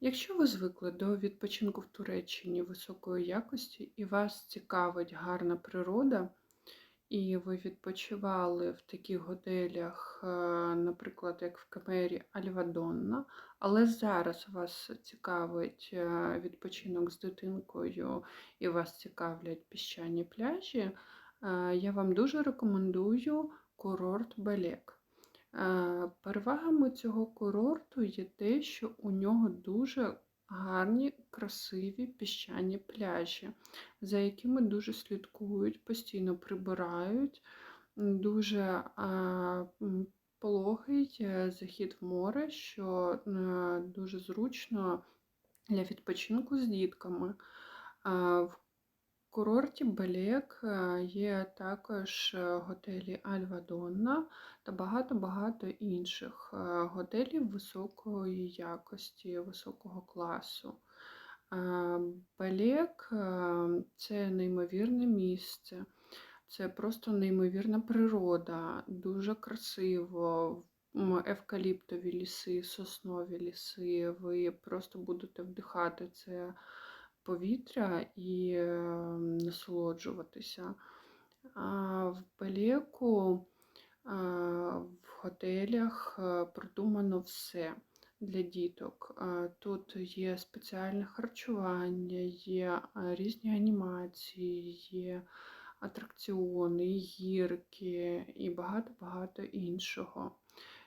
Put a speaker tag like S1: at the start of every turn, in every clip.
S1: Якщо ви звикли до відпочинку в Туреччині високої якості і вас цікавить гарна природа, і ви відпочивали в таких готелях, е, наприклад, як в Камері Альвадонна, але зараз вас цікавить е, відпочинок з дитинкою і вас цікавлять піщані пляжі, е, я вам дуже рекомендую курорт Белек. Е, Перевагами цього курорту є те, що у нього дуже гарні, красиві піщані пляжі, за якими дуже слідкують, постійно прибирають, дуже е, пологий е, захід в море, що дуже зручно для відпочинку з дітками. В курорті Белек є також е, готелі Альвадонна та багато-багато інших е, готелів високої якості, високого класу. Е, Белек е, це неймовірне місце, це просто неймовірна природа, дуже красиво. Евкаліптові ліси, соснові ліси, ви просто будете вдихати це повітря і е, насолоджуватися. А в Белеку в готелях е, продумано все для діток. Тут є спеціальне харчування, є різні анімації, є атракціони, гірки і багато-багато іншого.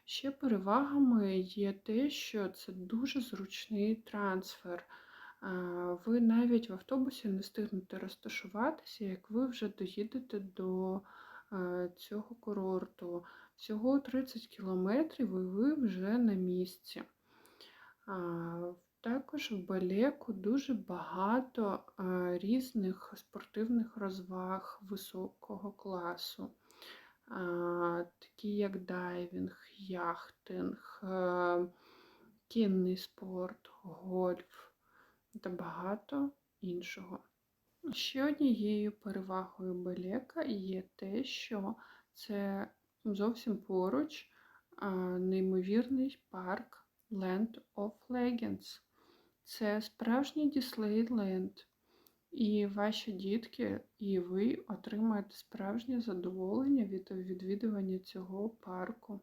S1: Ще перевагами є те, що це дуже зручний трансфер. Ви навіть в автобусі не встигнете розташуватися, як ви вже доїдете до е, цього курорту. Всього 30 кілометрів і ви вже на місці. Також в Балеку дуже багато е, різних спортивних розваг високого класу, такі як дайвінг, яхтинг, е, кінний спорт, гольф та багато іншого. Ще однією перевагою Белека є те, що це зовсім поруч неймовірний парк Land of Legends. Це справжній Діслейленд. І ваші дітки, і ви отримаєте справжнє задоволення від відвідування цього парку.